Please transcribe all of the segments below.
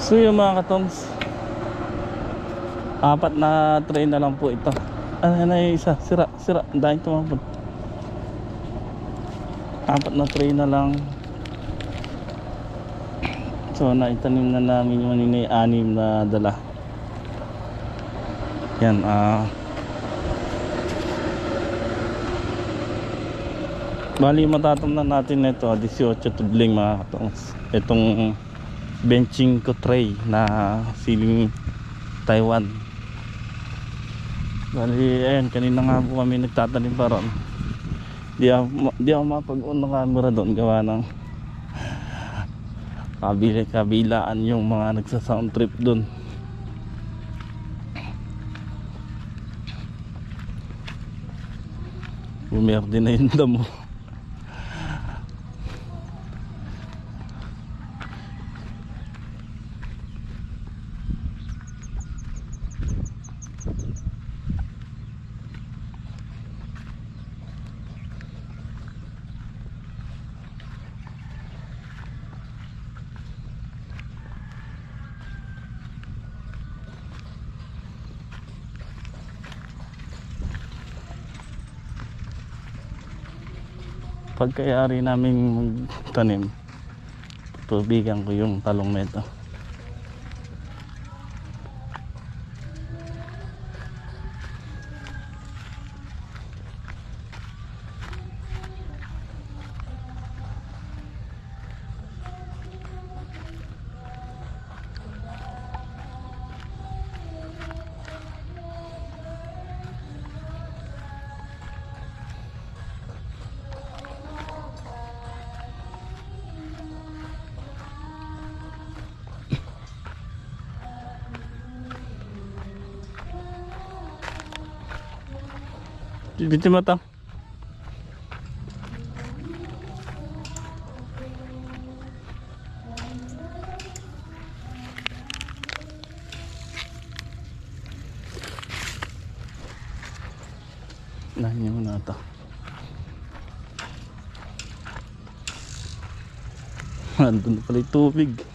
So yung mga katongs, apat na tray na lang po ito. Ano na yung isa? Sira, sira. Daming tumapon. Apat na tray na lang. So naitanim na namin yung kanina yung anim na dala. Yan, ah... Bali matatamnan natin na ito, 18 tudling mga katongs. Itong benching ko tray na siling Taiwan. Bali, ayan, kanina nga po kami nagtatanim pa ron. Di ako, di ako mapag-on ng camera doon gawa ng kabila, kabilaan yung mga nagsa-sound trip doon. Bumerde na yung damo. Pagkayari namin magtanim tubigan ko yung talong nito Bitin mo to. Nahin mo na ito. Nandun na pala yung tubig.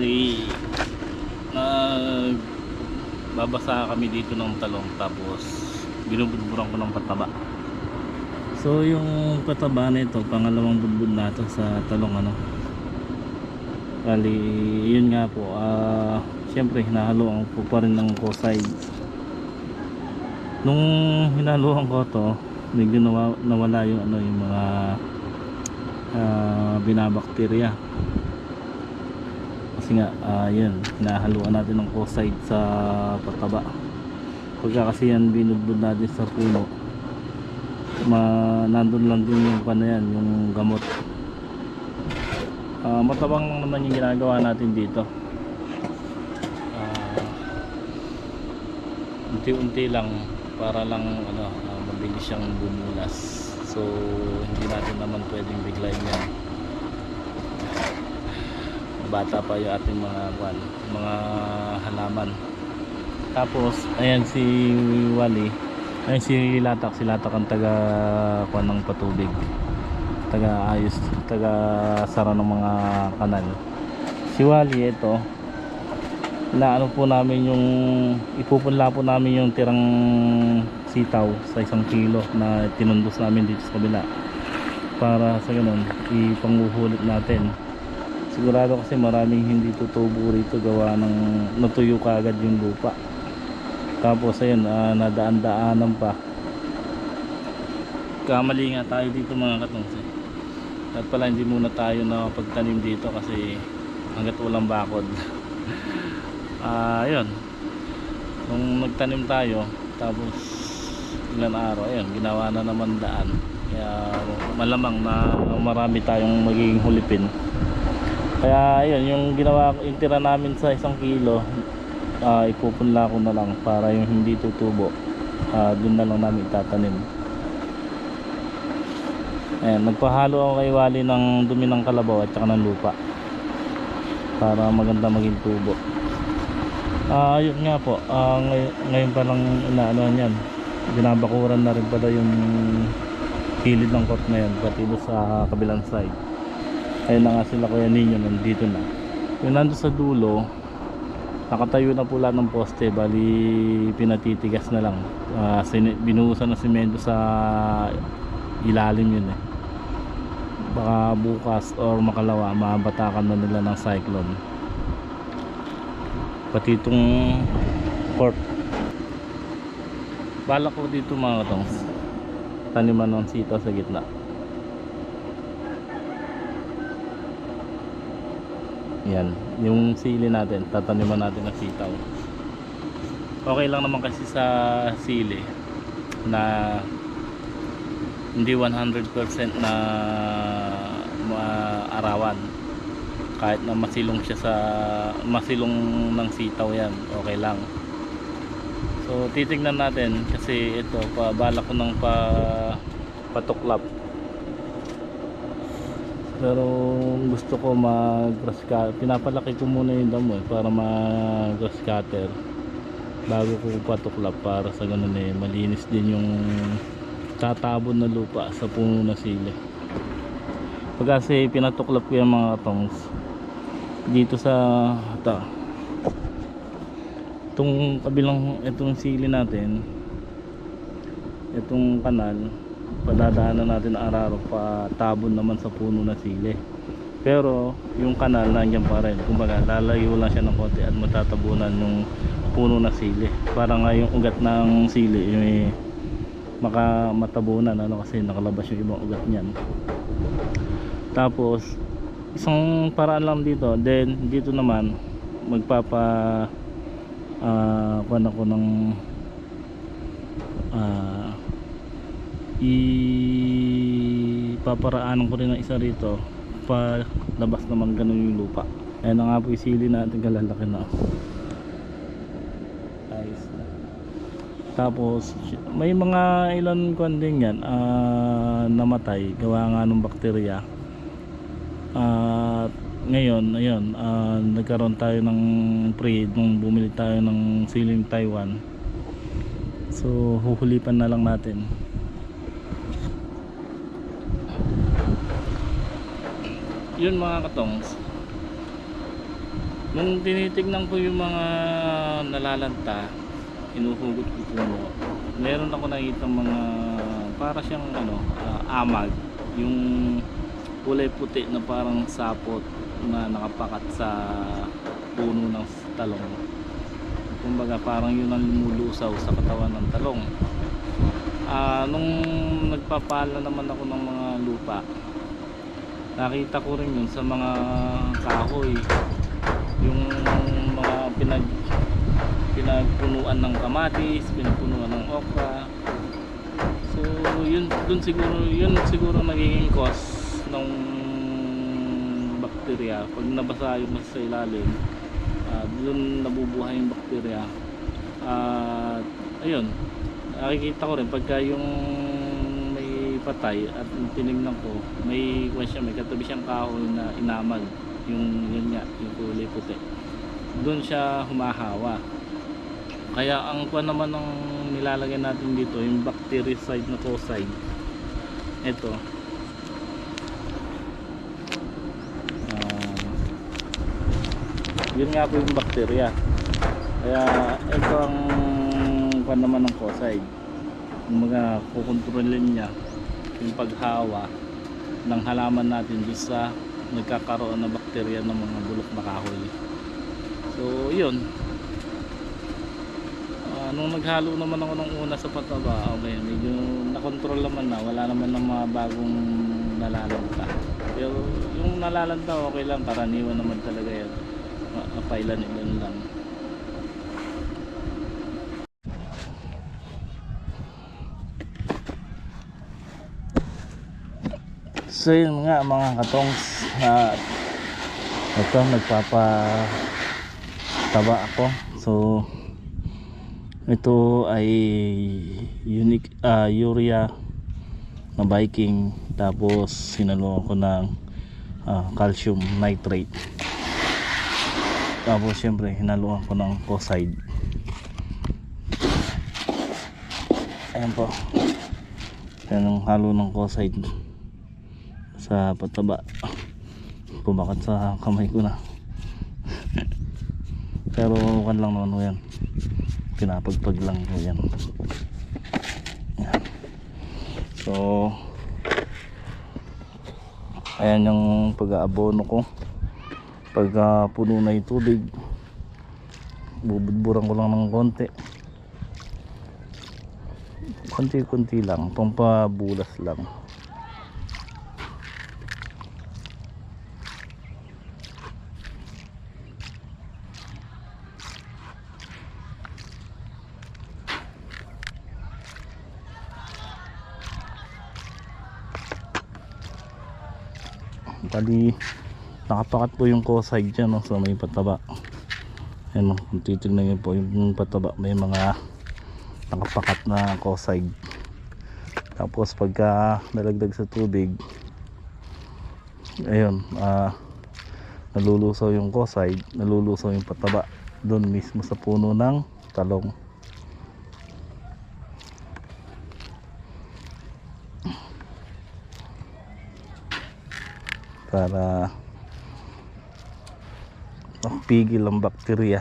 Bali nag babasa kami dito ng talong tapos binubudburan ko ng pataba. So yung pataba nito, pangalawang budbud natin sa talong ano. Bali, yun nga po, ah syempre hinahaluan ko pa rin ng co-side. Nung hinahaluan ko to, medyo nawa, nawala yung ano yung mga ah, binabakterya. Kasi nga, ah yun, hinahaluan natin ng co-side sa pataba. Pagka kasi yan binudbud natin sa puno, ma nandun lang din yung ano yan, yung gamot. Ah, matabang lang naman yung ginagawa natin dito. Ah, unti-unti lang para lang ano, ah, mabilis siyang bumulas. So, hindi natin naman pwedeng biglayin yan. Bata pa yung ating mga kwan, mga halaman. Tapos, ayan si Wally. Ayan si Latak. Si Latak ang taga kwan ng patubig. Taga ayos, taga sara ng mga kanal. Si Wally ito. Na ano po namin yung ipupunla po namin yung tirang sitaw sa isang kilo na tinundos namin dito sa kabila para sa ganun ipanguhulit natin sigurado kasi maraming hindi tutubo rito gawa ng natuyo kaagad yung lupa. Tapos ayun ah, nadaan-daanan pa. Kamali nga tayo dito mga katongs eh. at pala hindi muna tayo na pagtanim dito kasi hanggat walang bakod. Ah ayun. Nung nagtanim tayo tapos ilan araw ayun ginawa na naman daan. Kaya malamang na marami tayong magiging hulipin kaya ayun yung ginawa yung tira namin sa isang kilo uh, ipupunla ko na lang para yung hindi tutubo. Uh, dun na lang namin itatanim. Ayan nagpahalo ako kay Wally ng dumi ng kalabaw at saka ng lupa para maganda maging tubo. Ah yun nga po ah, ngay- ngayon pa lang inaano yan binabakuran na rin pala yung kilid ng court na yan pati sa kabilang side ayun na nga sila kuya ninyo nandito na. Yung nando sa dulo nakatayo na lahat ng poste bali pinatitigas na lang. Sini- binuhusan ng semento sa ilalim yun eh. Baka bukas or makalawa mabatakan na nila ng cyclone. Pati itong court. Balak ko dito mga katongs taniman ng sitaw sa gitna yan. Yung sili natin tataniman natin ng sitaw. Okay lang naman kasi sa sili na hindi 100% na maarawan. Kahit na masilong siya sa masilong ng sitaw yan okay lang. So titignan natin kasi ito pa balak ko ng pa patuklap pero gusto ko mag grass cutter pinapalaki ko muna yung damo eh, para mag grass cutter bago ko patuklap para sa ganun eh malinis din yung tatabon na lupa sa puno na sili. Pag kasi pinatuklap ko yung mga tongs dito sa ito itong kabilang itong sili natin itong kanal padadaanan natin araw pa tabon naman sa puno na sili. Pero yung kanal nandiyan pa rin. Kumbaga lalayo lang siya ng konti at matatabunan yung puno na sili. Para nga yung ugat ng sili yung may maka matabunan ano kasi nakalabas yung ibang ugat niyan. Tapos isang paraan lang dito. Then dito naman magpapa ah kuwan ako ng ah ipaparaanan ko rin ng isa rito pa labas naman ganun yung lupa. Ayan na nga po yung sili natin kalalaki na. Ayos na. Tapos may mga ilan kuwan din yan ah, namatay gawa nga ng bakterya. At ngayon ayun ah, nagkaroon tayo ng pre nung bumili tayo ng siling Taiwan. So huhulipan na lang natin yun mga katongs. Nung tinitignan ko yung mga nalalanta inuhugot ko puno meron ako nakita mga para siyang ano ah, amag. Yung kulay puti na parang sapot na nakapakat sa puno ng talong. Kumbaga parang yun ang lumulusaw sa katawan ng talong. Ah, nung nagpapala naman ako ng mga lupa nakita ko rin yun sa mga kahoy. Yung mga pinag pinagpunuan ng kamatis pinagpunuan ng okra. So yun dun siguro yun siguro nagiging cause ng bakterya. Pag nabasa yung mas sa ilalim ah, dun nabubuhay yung bakterya. At ayun nakikita ko rin pagka yung may patay at tinignan ko may kwan siya may katabi siyang kahoy na inamag yung yun nga yung kulay puti. Doon siya humahawa. Kaya ang kwan naman ng nilalagay natin dito yung bactericide na fosside ito. Ah, yun nga po yung bacteria kaya ito ang kwan naman ng yung mga kukontrolin niya yung paghawa ng halaman natin doon sa nagkakaroon ng bakterya ng mga bulok na kahoy. So yun. Ah, nung naghalo naman ako ng una sa pataba okay medyo nakontrol naman na wala naman ng mga bagong nalalanta. Pero yung nalalanta okay lang karaniwan naman talaga yan. Ma- mapailan ilan lang So yun nga mga katongs na ito nagpapa taba ako. So ito ay unique ah, urea na biking tapos sinalo ko ng ah, calcium nitrate. Tapos syempre hinaluan ko ng phosphide ayan po. Yan ang halo ng phosphide sa pataba. Pumakat sa kamay ko na. Pero kan lang naman yan. Pinapagpag lang ho yan. So ayan yung pag-aabono ko. Pagka puno na yung tubig bubudburan ko lang ng konti. Konti-konti lang pampabulas lang Bali, nakapakat po yung kosay dyan no, sa may pataba. Ayan, no, kung titignan nyo po yung pataba, may mga nakapakat na kosay. Tapos pagka nalagdag sa tubig, ayun, ah, nalulusaw yung kosay, nalulusaw yung pataba doon mismo sa puno ng talong. Para makapigil ang bakterya.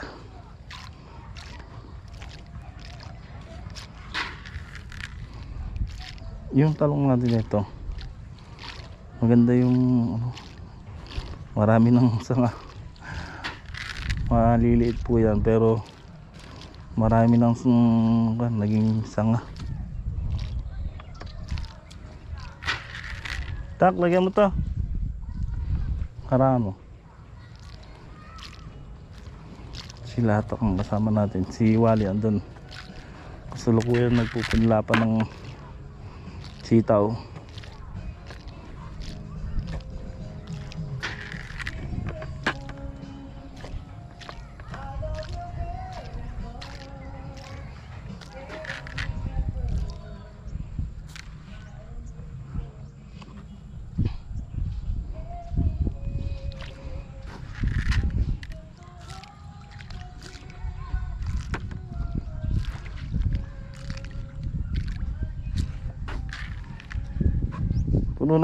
Yung talong natin ito maganda yung ano, marami ng sanga. Maliliit po yan pero marami ng mm, naging sanga. Tak lagyan mo to Karamo. Si Latok ang kasama natin. Si Wally andun. Kasulukuyan nagpupunla pa ng sitaw.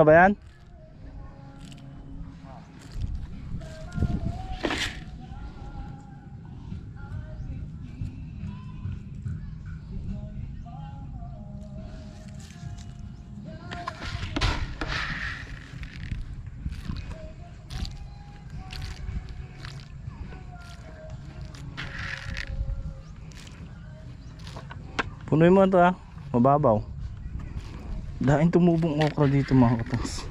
na ba yan? Punuin mo ito ah. Mababaw. Daing tumubong okra dito mga kapas.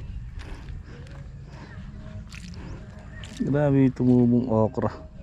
Grabe tumubong okra.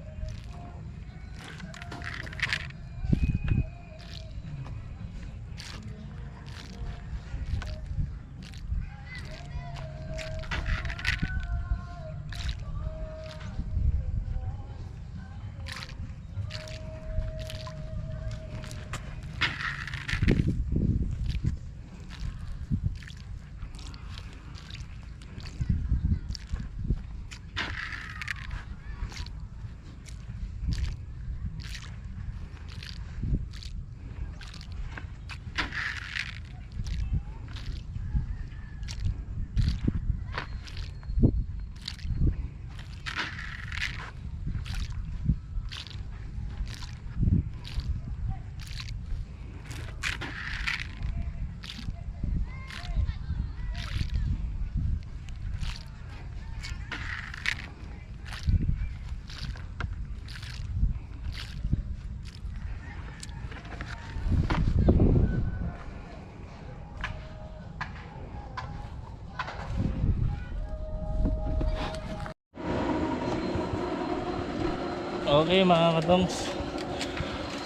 Okay mga katongs.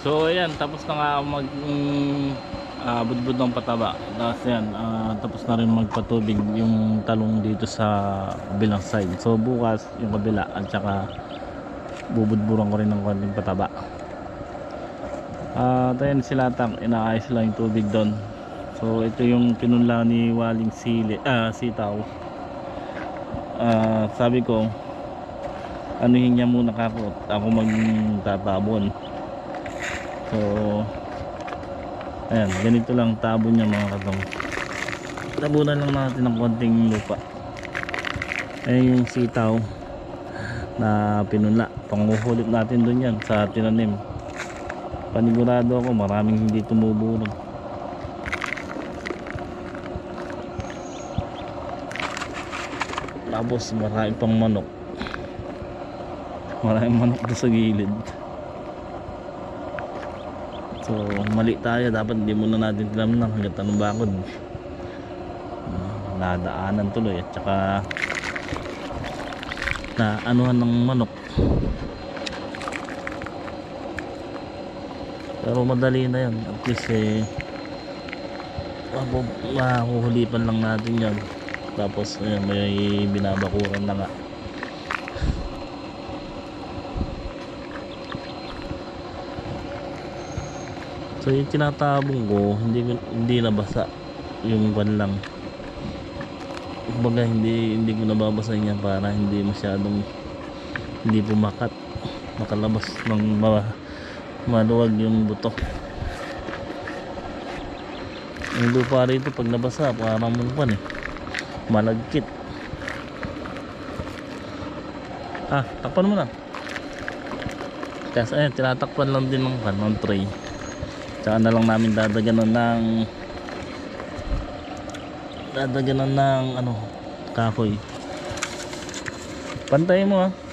So ayan, tapos na nga mag mm, ah, budbud ng pataba. Tapos yan, ah, tapos na rin magpatubig yung talong dito sa kabilang side. So bukas yung kabila at saka bubudburan ko rin ng konting pataba. At ayan sila tang inaayos lang yung tubig doon. So ito yung pinunla ni Waling Sili, ah, Sitaw. Ah, sabi ko, anuhin niya muna kako ako magtatabon. So ayan ganito lang tabon niya mga katong. Tabunan lang natin ng konting lupa. Ayan yung sitaw na pinunla panguhulip natin dun yan sa tinanim. Panigurado ako maraming hindi tumuburog tapos marami pang manok maraming manok doon sa gilid. So mali tayo. Dapat hindi muna natin tinamnan hanggat anong bakod. Uh, nadaanan tuloy. At saka na anuhan ng manok. Pero madali na yan at least eh mahuhulipan lang natin yan tapos ayan, may binabakuran na nga So yung tinatabong ko, hindi hindi nabasa yung ban lang. Kumbaga hindi hindi ko nababasa niya para hindi masyadong hindi pumakat makalabas ng ma maluwag yung buto. Yung lupa rito pag nabasa parang mungpan eh. Malagkit. Ah, takpan mo na. Kasi ayun, tinatakpan lang din ng, ng tray. Tsaka na lang namin dadaganan ng dadaganan ng ano kahoy. Pantay mo ah.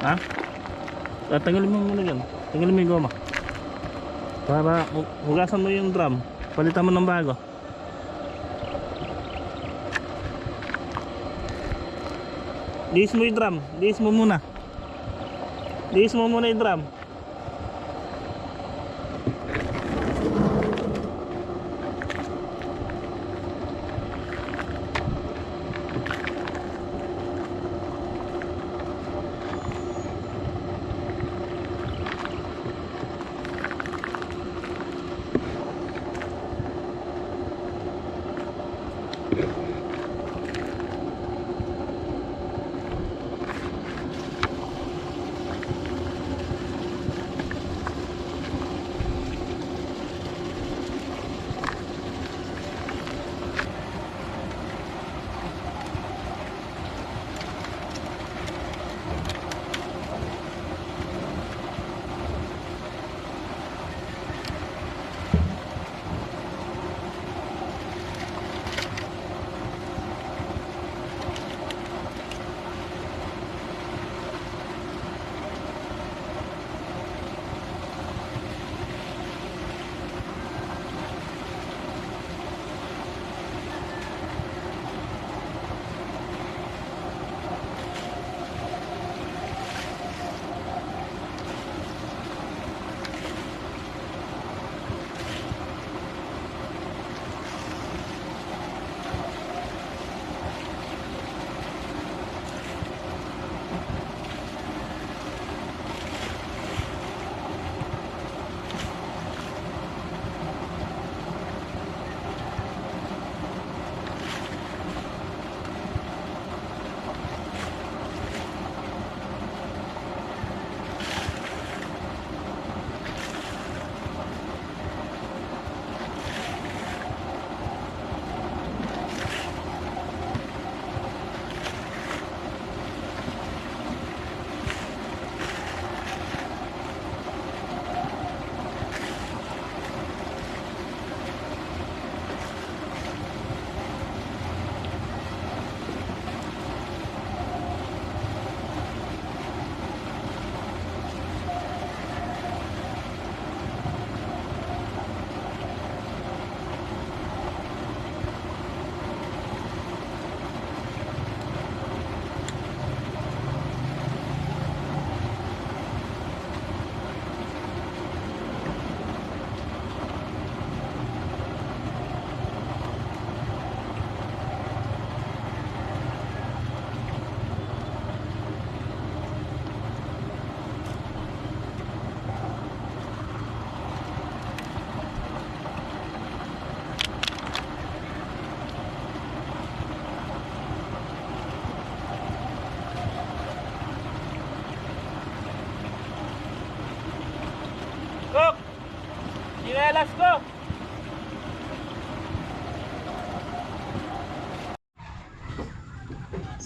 Ha? Ah, tanggalin mo muna yan. Tanggalin mo yung goma. Para hu- hugasan mo yung drum. Palitan mo ng bago. Diis mo yung drum. Diis mo muna. Diis mo muna yung drum.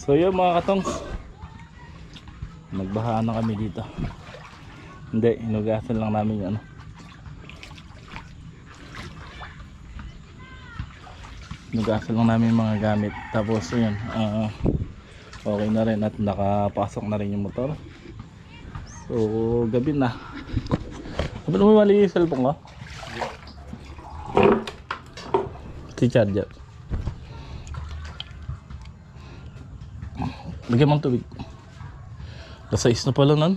So yun mga katongs. Nagbahaan na kami dito. Hindi, inugasan lang namin yung ano. Inugasan lang namin mga gamit. Tapos yun ah, Okay na rin at nakapasok na rin yung motor. So gabi na. Sabi mo mali yung cellphone ko? Si charger Bigyan mo ng tubig. Kasais na pala nan.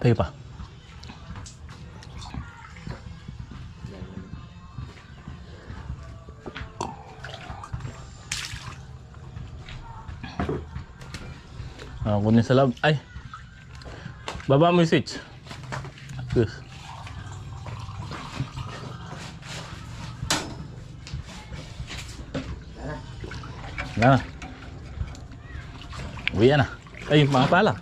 Tayo pa. Ah, kunin sa lab. Ay, Baba mo yung switch. Yes. Na. Uwi na. Ay, mga pala.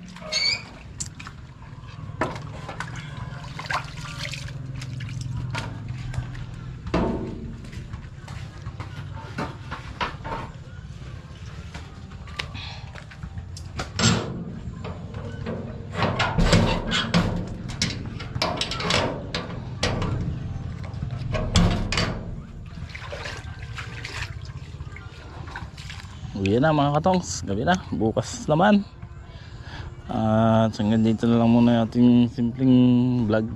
Uwi na mga katongs. Gabi na. Bukas naman. At hanggang dito na lang muna ating simpleng vlog.